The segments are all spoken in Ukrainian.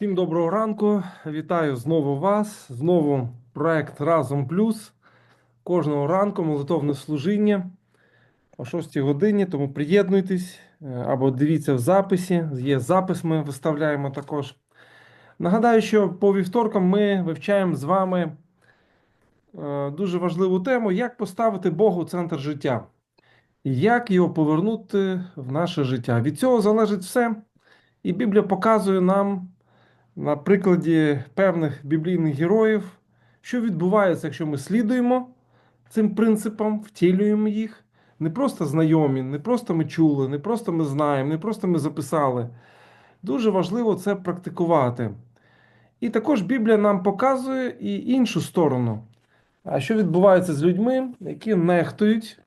Всім доброго ранку. Вітаю знову вас. Знову проект Разом Плюс. Кожного ранку молитовне служіння о 6 годині. Тому приєднуйтесь е, або дивіться в записі. Є запис, ми виставляємо також. Нагадаю, що по вівторкам ми вивчаємо з вами е, дуже важливу тему, як поставити Бога у центр життя. І як його повернути в наше життя. Від цього залежить все. І Біблія показує нам на прикладі певних біблійних героїв, що відбувається, якщо ми слідуємо цим принципам, втілюємо їх. Не просто знайомі, не просто ми чули, не просто ми знаємо, не просто ми записали. Дуже важливо це практикувати. І також Біблія нам показує і іншу сторону. Що відбувається з людьми, які нехтують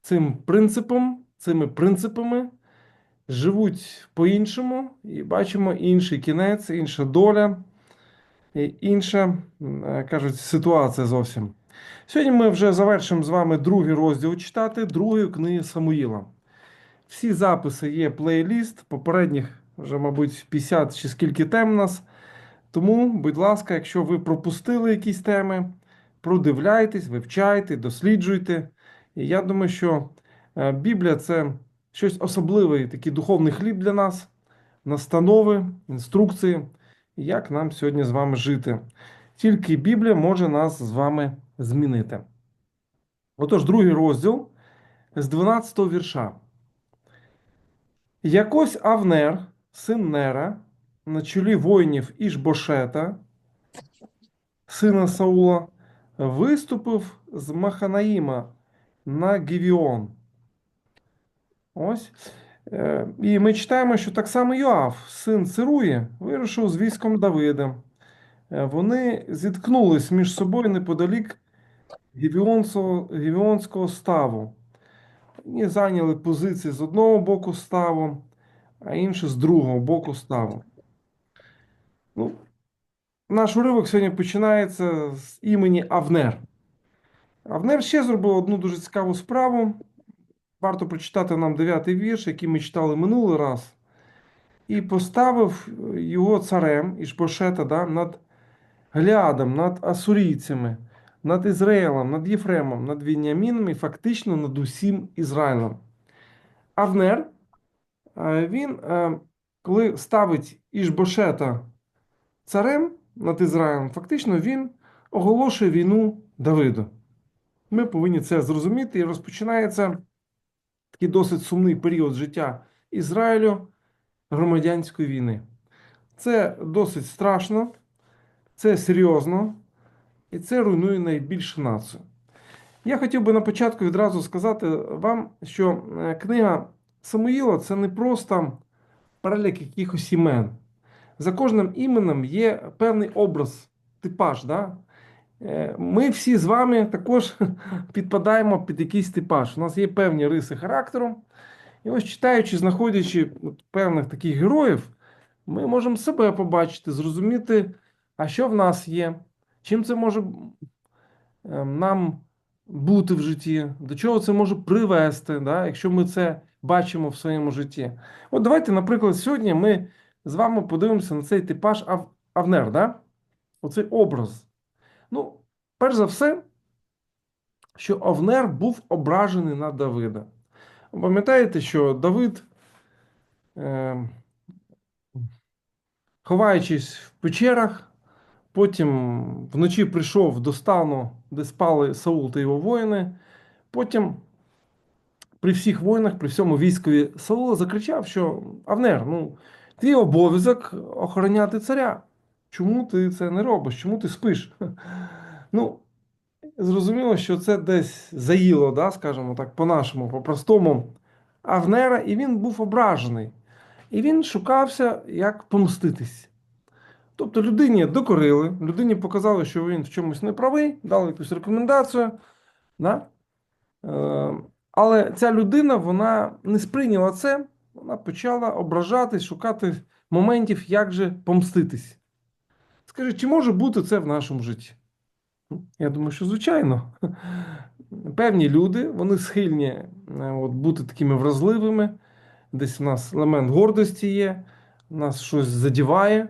цим принципом, цими принципами, живуть по-іншому і бачимо інший кінець, інша доля, і інша, е, кажуть, ситуація зовсім. Сьогодні ми вже завершимо з вами другий розділ читати, другої книги Самуїла. Всі записи є плейліст, попередніх вже, мабуть, 50 чи скільки тем у нас. Тому, будь ласка, якщо ви пропустили якісь теми, продивляйтесь, вивчайте, досліджуйте. І я думаю, що е, Біблія це щось особливе, такий духовний хліб для нас, настанови, інструкції, як нам сьогодні з вами жити. Тільки Біблія може нас з вами змінити. Отож, другий розділ з 12 вірша. Якось Авнер, син Нера, на чолі воїнів Ішбошета, сина Саула, виступив з Маханаїма на Гівіон. Ось. Е, І ми читаємо, що так само Йоав, син Цируї, вирушив з військом Давида. Е, Вони зіткнулись між собою неподалік Гівіонського, ставу. Вони зайняли позиції з одного боку ставу, а інші з другого боку ставу. Ну, наш уривок сьогодні починається з імені Авнер. Авнер ще зробив одну дуже цікаву справу. Варто прочитати нам дев'ятий вірш, який ми читали минулий раз, і поставив його царем Ішбошета да, над Галіадом, над асурійцями, над Ізраїлем, над Єфремом, над Віняміном фактично над усім Ізраїлем. Авнер, е, він, е, коли ставить Ішбошета царем над Ізраїлем, фактично він оголошує війну Давиду. Ми повинні це зрозуміти і розпочинається такий досить сумний період життя Ізраїлю громадянської війни. Це досить страшно, це серйозно і це руйнує найбільшу націю. Я хотів би на початку відразу сказати вам, що е, книга Самуїла це не просто перелік якихось імен. За кожним іменем є певний образ, типаж. Да? Е, Ми всі з вами також підпадаємо під якийсь типаж. У нас є певні риси характеру. І ось читаючи, знаходячи певних таких героїв, ми можемо себе побачити, зрозуміти, а що в нас є, чим це може е, нам бути в житті, до чого це може привести, да, якщо ми це бачимо в своєму житті. От давайте, наприклад, сьогодні ми з вами подивимося на цей типаж Ав- Авнер, да? оцей образ. Ну, перш за все, що Овнер був ображений на Давида. Пам'ятаєте, що Давид, е, ховаючись в печерах, потім вночі прийшов до стану, де спали Саул та його воїни. Потім при всіх воїнах, при всьому військові Саула закричав, що Авнер, ну, твій обов'язок охороняти царя. Чому ти це не робиш? Чому ти спиш? Ну, зрозуміло, що це десь заїло, да, скажімо так, по-нашому, по-простому Авнера, і він був ображений. І він шукався, як помститись. Тобто людині докорили, людині показали, що він в чомусь не правий, дали якусь рекомендацію. Да? Е, але ця людина вона не сприйняла це, вона почала ображатись, шукати моментів, як же помститись. Скажи, чи може бути це в нашому житті? Я думаю, що звичайно. Певні люди, вони схильні е, от, бути такими вразливими. Десь у нас елемент гордості є, нас щось задіває,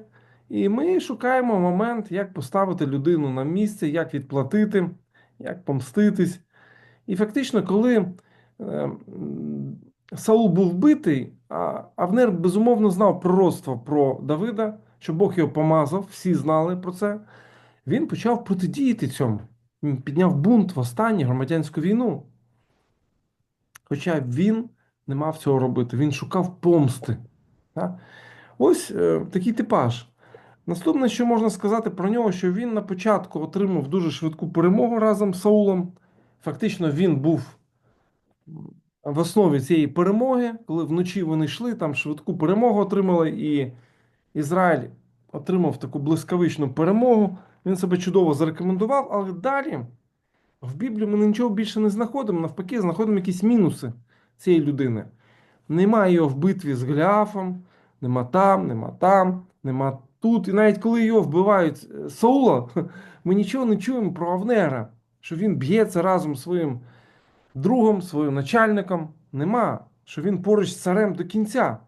І ми шукаємо момент, як поставити людину на місце, як відплатити, як помститись. І фактично, коли е, Саул був вбитий, а Авнер безумовно знав пророцтво про Давида, що Бог його помазав, всі знали про це. Він почав протидіяти цьому. Він підняв бунт в останню громадянську війну. Хоча він не мав цього робити, він шукав помсти. Ось е, такий типаж. Наступне, що можна сказати про нього, що він на початку отримав дуже швидку перемогу разом з Саулом. Фактично, він був в основі цієї перемоги, коли вночі вони йшли, там швидку перемогу отримали, і Ізраїль отримав таку блискавичну перемогу. Він себе чудово зарекомендував, але далі в Біблії ми нічого більше не знаходимо. Навпаки, знаходимо якісь мінуси цієї людини. Немає його в битві з Голіафом, нема там, нема там, нема тут. І навіть коли його вбивають е, Саула, ми нічого не чуємо про Авнера, що він б'ється разом з своїм другом, своїм начальником. Нема, що він поруч з царем до кінця,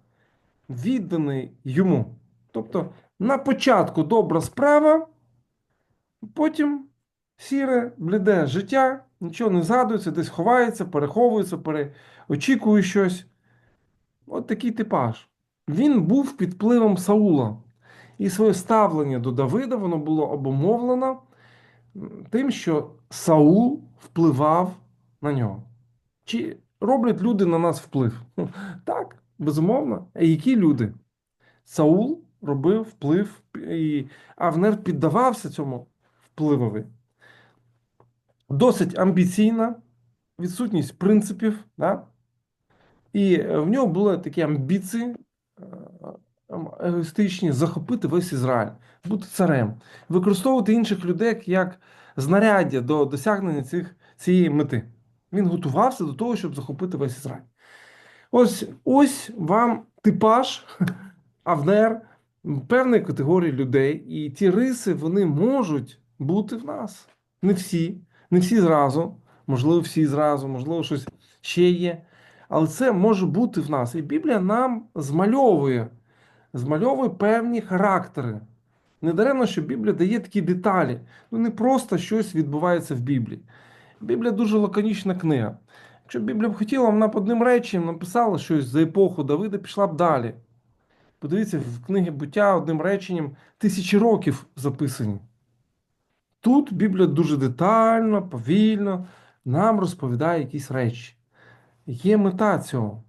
відданий йому. Тобто, на початку добра справа, потім сіре, бліде життя, нічого не згадується, десь ховається, переховується, переочікує щось. От такий типаж. Він був під впливом Саула. І своє ставлення до Давида воно було обумовлено тим, що Саул впливав на нього. Чи роблять люди на нас вплив? Так, безумовно. А які люди? Саул робив вплив, і Авнер піддавався цьому впливові. Досить амбіційна, відсутність принципів. Да? І в нього були такі амбіції егоїстичні захопити весь Ізраїль, бути царем, використовувати інших людей як знаряддя до досягнення цих, цієї мети. Він готувався до того, щоб захопити весь Ізраїль. Ось ось вам типаж, Авнер певної категорії людей, і ті риси вони можуть бути в нас. Не всі, не всі зразу, можливо, всі зразу, можливо, щось ще є. Але це може бути в нас. І Біблія нам змальовує, змальовує певні характери. Не даремно, що Біблія дає такі деталі. Ну не просто щось відбувається в Біблії. Біблія дуже лаконічна книга. Якщо б Біблія б хотіла, вона б одним реченням написала щось за епоху Давида, пішла б далі. Подивіться, в книгі буття одним реченням тисячі років записані. Тут Біблія дуже детально, повільно нам розповідає якісь речі. Є мета цього.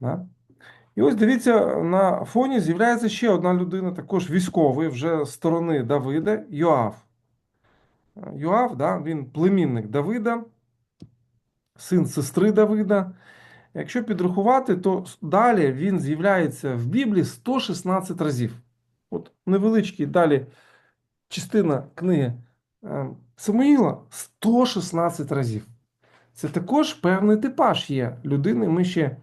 Да? І ось дивіться, на фоні з'являється ще одна людина, також військовий, вже з сторони Давида, Йоав. Йоав, да, він племінник Давида, син сестри Давида. Якщо підрахувати, то далі він з'являється в Біблії 116 разів. От невеличкий далі частина книги е, Самуїла 116 разів. Це також певний типаж є людини. Ми ще е,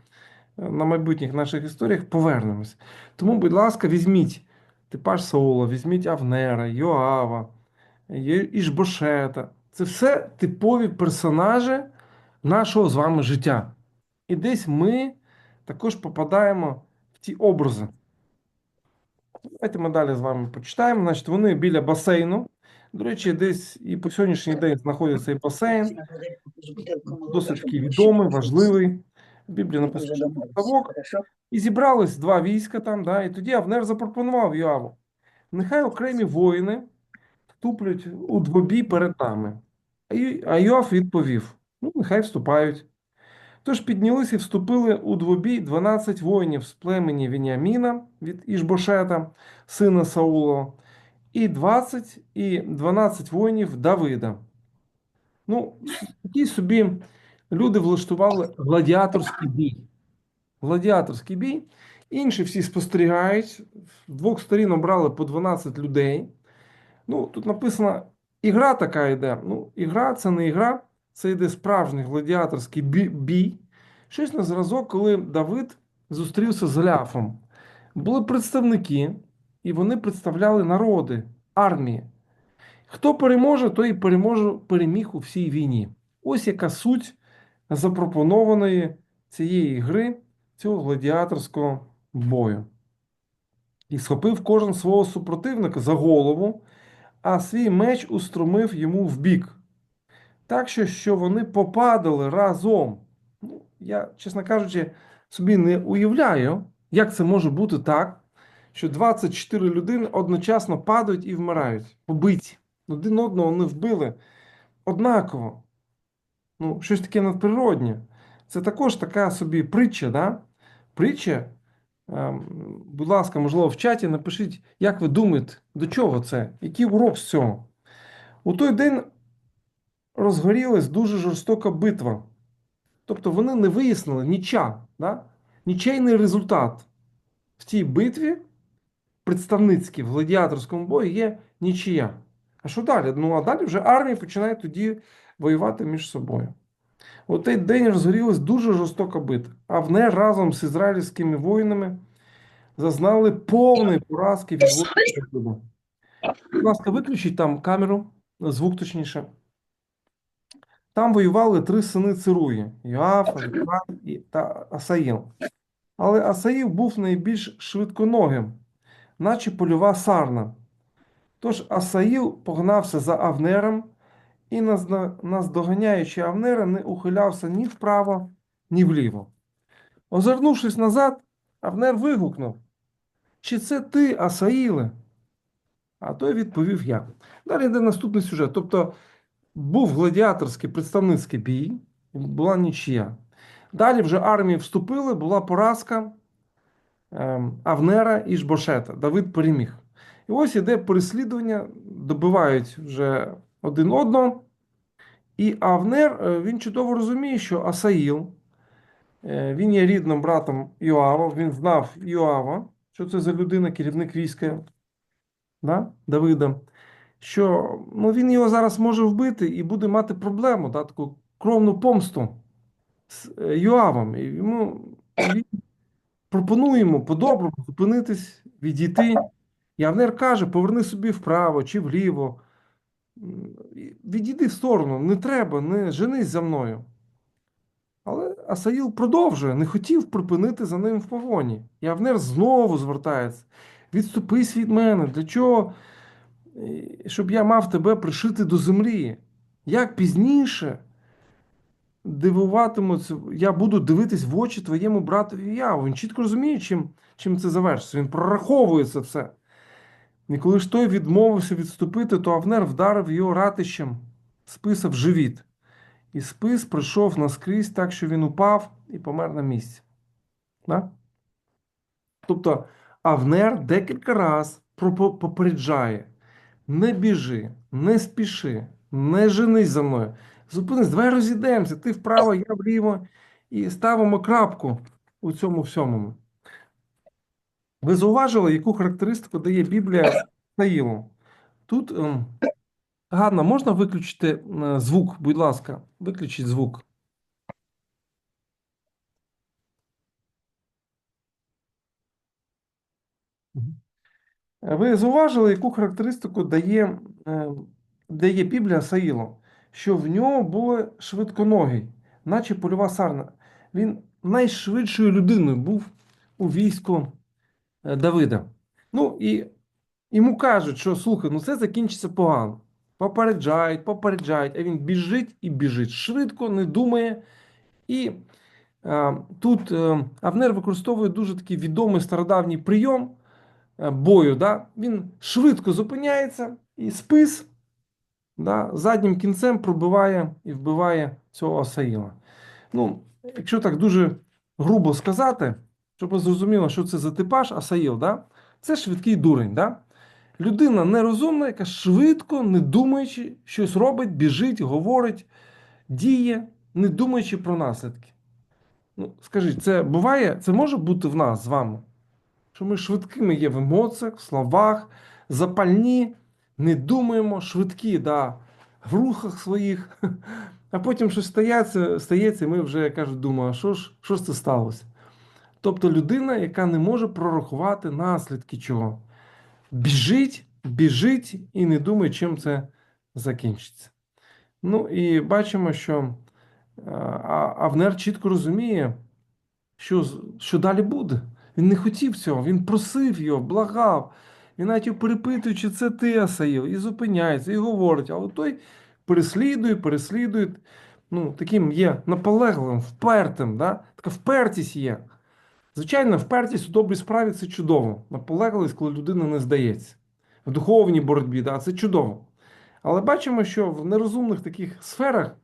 на майбутніх наших історіях повернемось. Тому, будь ласка, візьміть типаж Саула, візьміть Авнера, Йоава, Ішбошета. Це все типові персонажі нашого з вами життя. І десь ми також попадаємо в ті образи. Давайте ми далі з вами почитаємо. Значить, вони біля басейну. До речі, десь і по сьогоднішній день знаходиться цей басейн. Досить такий відомий, важливий. В Біблії написано ставок. І зібрались два війська там, да, і тоді Авнер запропонував Йоаву. Нехай окремі воїни вступлять у двобій перед нами. А Йоав відповів: ну, нехай вступають. Тож піднялися і вступили у двобій 12 воїнів з племені Веніаміна від Ішбошета, сина Саула, і 20 і 12 воїнів Давида. Ну, такі собі люди влаштували гладіаторський бій. Гладіаторський бій. Інші всі спостерігають. З двох сторін обрали по 12 людей. Ну, тут написано, ігра така йде. Ну, ігра це не ігра, це йде справжній гладіаторський бій. Щось на зразок, коли Давид зустрівся з Ляфом. Були представники, і вони представляли народи, армії. Хто переможе, той і переможе, переміг у всій війні. Ось яка суть запропонованої цієї гри, цього гладіаторського бою. і схопив кожен свого супротивника за голову, а свій меч устромив йому в бік. Так що, що вони попадали разом. Ну, я, чесно кажучи, собі не уявляю, як це може бути так, що 24 людини одночасно падають і вмирають, побиті. Один одного не вбили однаково. Ну, щось таке надприроднє. Це також така собі притча, да? Притча. Ем, Будь ласка, можливо, в чаті напишіть, як ви думаєте, до чого це? Який урок з цього? У той день розгорілась дуже жорстока битва. Тобто вони не вияснили ніча, да? нічийний результат. В тій битві представницькій в гладіаторському бої є нічия. А що далі? Ну, а далі вже армії починають тоді воювати між собою. У той день розгорілась дуже жорстока битва. Авнер разом з ізраїльськими воїнами зазнали повної поразки від. Будь ласка, виключіть там камеру, звук точніше. Там воювали три сини Цируї: Йоав, Авіфрат і та Асаїл. Але Асаїл був найбільш швидконогим, наче польова сарна. Тож Асаїл погнався за Авнером і, наздоганяючи Авнера, не ухилявся ні вправо, ні вліво. Озирнувшись назад, Авнер вигукнув: Чи це ти, Асаїле? А той відповів я. Далі йде наступний сюжет. Тобто був гладіаторський представницький бій, була нічия. Далі вже армії вступили, була поразка ем, Авнера і Жбошета. Давид переміг. І ось іде переслідування, добивають вже один одного. І Авнер е, він чудово розуміє, що Асаїл, е, він є рідним братом Йоава, він знав Йоава, що це за людина, керівник війська да, Давида, що ну, він його зараз може вбити і буде мати проблему, да, таку кровну помсту з е, Йоавом. І йому він пропонує йому по-доброму зупинитись, відійти. І Авнер каже: поверни собі вправо чи вліво. Відійди в сторону, не треба, не женись за мною. Але Асаїл продовжує, не хотів припинити за ним в погоні. І Авнер знову звертається. Відступись від мене. Для чого? Щоб я мав тебе пришити до землі. Як пізніше дивуватимуться, я буду дивитись в очі твоєму братові Яву. Він чітко розуміє, чим, чим це завершиться. Він прораховує це все. І коли ж той відмовився відступити, то Авнер вдарив його ратищем, списав живіт. І спис прийшов наскрізь так, що він упав і помер на місці. Да? Тобто Авнер декілька разів попереджає: не біжи, не спіши, не женись за мною. Зупинись, давай розійдемося, ти вправо, я вліво, і ставимо крапку у цьому всьому. Ви зауважили, яку характеристику дає Біблія Саїлу? Тут, ем, Ганна, можна виключити е, звук, будь ласка, виключіть звук. Ви зауважили, яку характеристику дає, е, дає Біблія Саїлу? Що в нього були швидконогий, наче польова сарна. Він найшвидшою людиною був у війську е, Давида. Ну і йому кажуть, що слухай, ну це закінчиться погано. Попереджають, попереджають, а він біжить і біжить. Швидко, не думає. І е, тут е, Авнер використовує дуже такий відомий стародавній прийом бою. Да? Він швидко зупиняється і спис да, заднім кінцем пробиває і вбиває цього Асаїла. Ну, якщо так дуже грубо сказати, щоб ви зрозуміли, що це за типаж Асаїл, да? це швидкий дурень. Да? Людина нерозумна, яка швидко, не думаючи, щось робить, біжить, говорить, діє, не думаючи про наслідки. Ну, скажіть, це буває, це може бути в нас з вами? Що ми швидкими є в емоціях, в словах, запальні, не думаємо, швидкі, да, в рухах своїх. А потім щось стається, стається, і ми вже, кажуть, думаємо, а що ж, що ж це сталося? Тобто людина, яка не може прорахувати наслідки чого. Біжить, біжить і не думає, чим це закінчиться. Ну і бачимо, що Авнер чітко розуміє, що, що далі буде. Він не хотів цього, він просив його, благав. Він навіть його перепитує, чи це Асаїл, і зупиняється, і говорить, але той переслідує, переслідує. Ну, таким є наполегливим, впертим, да? така впертість є. Звичайно, впертість у добрій справі це чудово. Наполегливість, коли людина не здається. В духовній боротьбі, да, це чудово. Але бачимо, що в нерозумних таких сферах,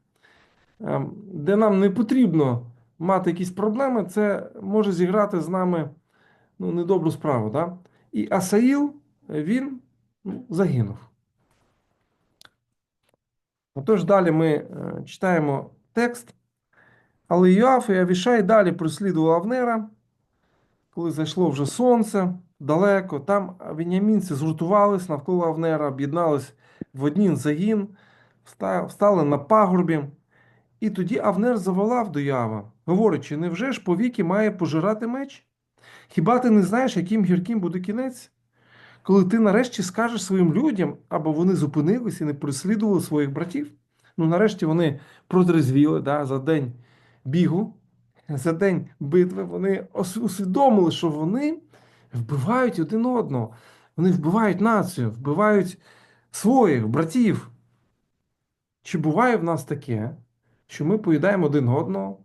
ем, де нам не потрібно мати якісь проблеми, це може зіграти з нами ну, недобру справу. Да? І Асаїл, він ну, загинув. Отож, далі ми е, читаємо текст. Але Йоаф і Авішай далі прослідував Авнера, коли зайшло вже сонце далеко. Там венямінці згуртувались навколо Авнера, об'єднались в один загін, встали на пагорбі. І тоді Авнер заволав до Ява, говорячи: невже ж повіки має пожирати меч? Хіба ти не знаєш, яким гірким буде кінець? Коли ти нарешті скажеш своїм людям, або вони зупинились і не переслідували своїх братів? Ну, нарешті вони протрезвіли да, за день бігу, за день битви, вони усвідомили, що вони вбивають один одного, вони вбивають націю, вбивають своїх братів. Чи буває в нас таке, що ми поїдаємо один одного,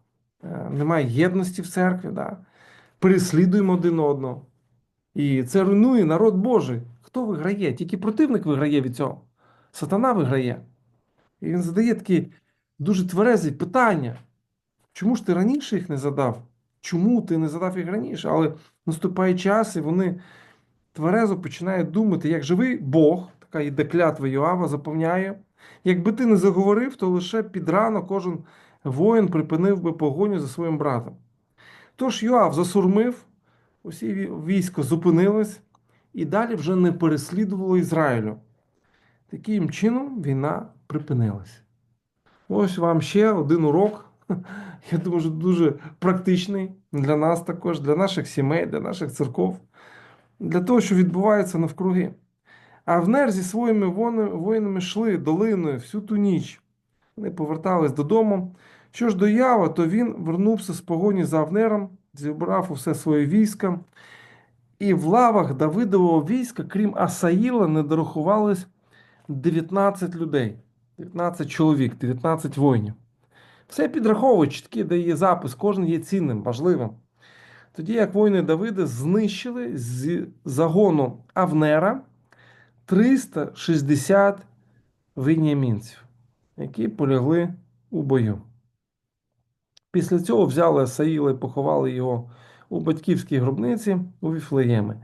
е, немає єдності в церкві, да? Переслідуємо один одного. І це руйнує народ Божий. Хто виграє? Тільки противник виграє від цього. Сатана виграє. І він задає такі дуже тверезі питання. Чому ж ти раніше їх не задав? Чому ти не задав їх раніше? Але наступає час, і вони тверезо починають думати, як живий Бог, така йде клятва Йоава, заповняє. Якби ти не заговорив, то лише під рано кожен воїн припинив би погоню за своїм братом. Тож Йоав засурмив, усі ві- військо зупинилось і далі вже не переслідувало Ізраїлю. Таким чином війна припинилась. Ось вам ще один урок. Я думаю, що дуже практичний для нас також, для наших сімей, для наших церков, для того, що відбувається навкруги. Авнер зі своїми воїнами йшли долиною всю ту ніч. Вони повертались додому. Що ж до Ява, то він вернувся з погоні за Авнером, зібрав усе своє військо. І в лавах Давидового війська, крім Асаїла, не дорахувалось 19 людей, 19 чоловік, 19 воїнів. Все підраховують, чіткі, де є запис, кожен є цінним, важливим. Тоді як воїни Давида знищили з загону Авнера 360 венямінців, які полягли у бою. Після цього взяли Саїла і поховали його у батьківській гробниці у Віфлеємі.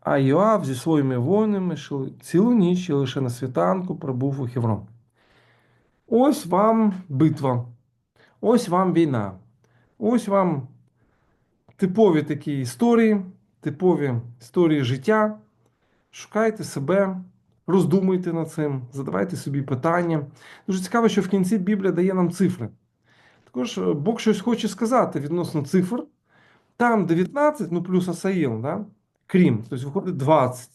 А Йоав зі своїми воїнами цілу ніч і лише на світанку прибув у Хеврон. Ось вам битва, ось вам війна, ось вам типові такі історії, типові історії життя. Шукайте себе, роздумуйте над цим, задавайте собі питання. Дуже цікаво, що в кінці Біблія дає нам цифри. Також е, Бог щось хоче сказати відносно цифр. Там 19, ну плюс Асаїл, да? крім, тобто виходить 20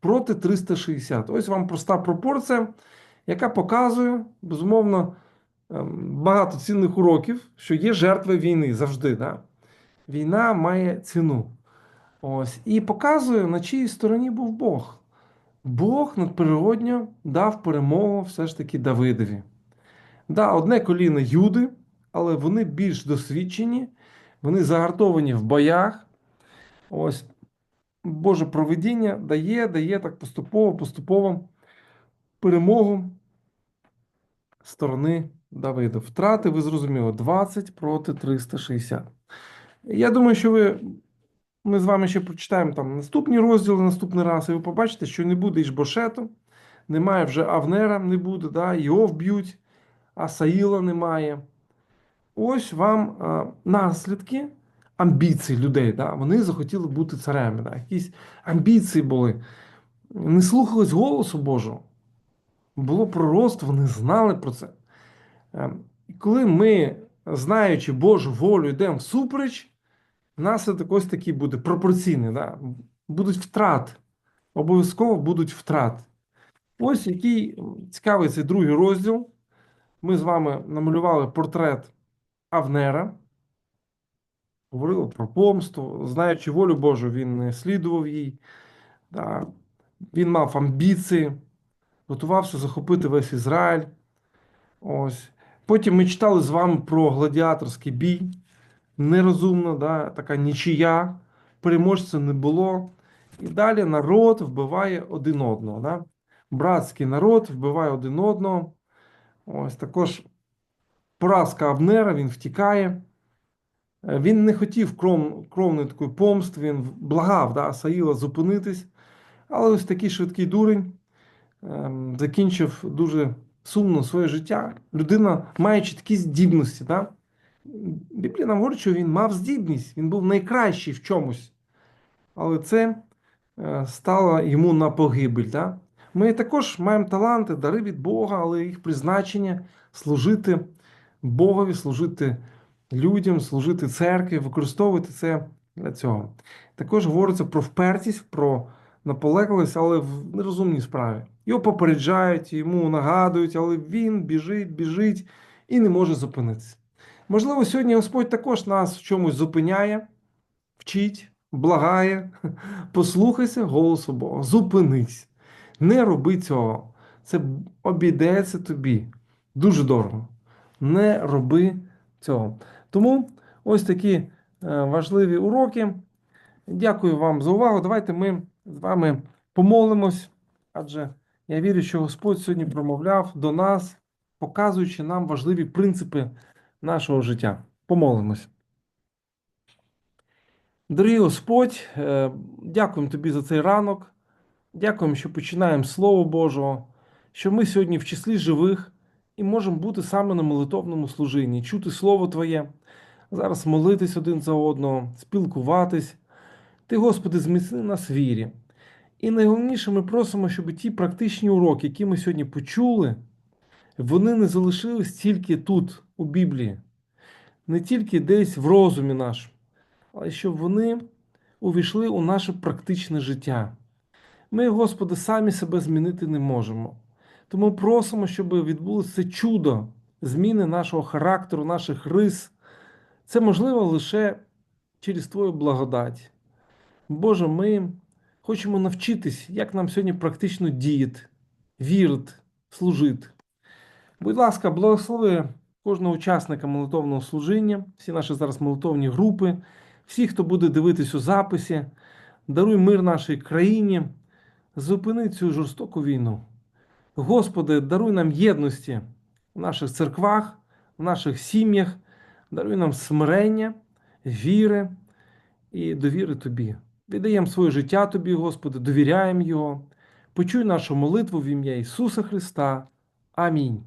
проти 360. Ось вам проста пропорція, яка показує, безумовно, ем, багато цінних уроків, що є жертви війни завжди. Да? Війна має ціну. Ось. І показує, на чиїй стороні був Бог. Бог надприродньо дав перемогу все ж таки Давидові. Да, одне коліно Юди, але вони більш досвідчені, вони загартовані в боях. Ось Боже проведіння дає, дає так поступово, поступово перемогу сторони Давида. Втрати, ви зрозуміли, 20 проти 360. Я думаю, що ви. Ми з вами ще прочитаємо там наступні розділи наступний раз, і ви побачите, що не буде Ішбошету, немає вже Авнера, не буде, да, його вб'ють, а Саїла немає. Ось вам а, наслідки амбіцій людей. Да? Вони захотіли бути царями. Да? Якісь амбіції були, не слухались голосу Божого. Було пророцтво, вони знали про це. Ем, І коли ми, знаючи Божу волю, йдемо всупереч, наслідок ось такий буде пропорційний. Да? Будуть втрати. Обов'язково будуть втрати. Ось який цікавий цей другий розділ. Ми з вами намалювали портрет Авнера. говорило про помсту. Знаючи волю Божу, він не слідував їй. Да. Він мав амбіції, готувався захопити весь Ізраїль. Ось. Потім ми читали з вами про гладіаторський бій. Нерозумна, да, така нічия, переможця не було. І далі народ вбиває один одного. Да? Братський народ вбиває один одного. Ось також поразка Абнера, він втікає. Е, Він не хотів кров, кровної такої помсти, він благав да, Саїла зупинитись. Але ось такий швидкий дурень ем, закінчив дуже сумно своє життя. Людина, маючи такі здібності, да? Біблія нам говорить, що він мав здібність, він був найкращий в чомусь. Але це е, стало йому на погибель. Да? Ми також маємо таланти, дари від Бога, але їх призначення служити Богові, служити людям, служити церкві, використовувати це для цього. Також говориться про впертість, про наполегливість, але в нерозумній справі. Його попереджають, йому нагадують, але він біжить, біжить і не може зупинитися. Можливо, сьогодні Господь також нас в чомусь зупиняє, вчить, благає. Послухайся голосу Бога, зупинись, не роби цього. Це обійдеться тобі дуже дорого. Не роби цього. Тому ось такі е, важливі уроки. Дякую вам за увагу. Давайте ми з вами помолимось, адже я вірю, що Господь сьогодні промовляв до нас, показуючи нам важливі принципи нашого життя. Помолимось. Дорогий Господь, е, дякуємо Тобі за цей ранок. Дякуємо, що починаємо з Слова Божого, що ми сьогодні в числі живих і можемо бути саме на молитовному служінні, чути Слово Твоє, зараз молитись один за одного, спілкуватись. Ти, Господи, зміцни нас вірі. І найголовніше, ми просимо, щоб ті практичні уроки, які ми сьогодні почули, вони не залишились тільки тут, у Біблії, не тільки десь в розумі нашому, але щоб вони увійшли у наше практичне життя. Ми, Господи, самі себе змінити не можемо. Тому просимо, щоб відбулося чудо зміни нашого характеру, наших рис. Це можливо лише через Твою благодать. Боже, ми хочемо навчитись, як нам сьогодні практично діяти, вірити, служити. Будь ласка, благослови кожного учасника молитовного служіння, всі наші зараз молитовні групи, всі, хто буде дивитись у записі, даруй мир нашій країні, зупини цю жорстоку війну. Господи, даруй нам єдності в наших церквах, в наших сім'ях, даруй нам смирення, віри і довіри Тобі. Віддаємо своє життя Тобі, Господи, довіряємо Його. Почуй нашу молитву в ім'я Ісуса Христа. Амінь.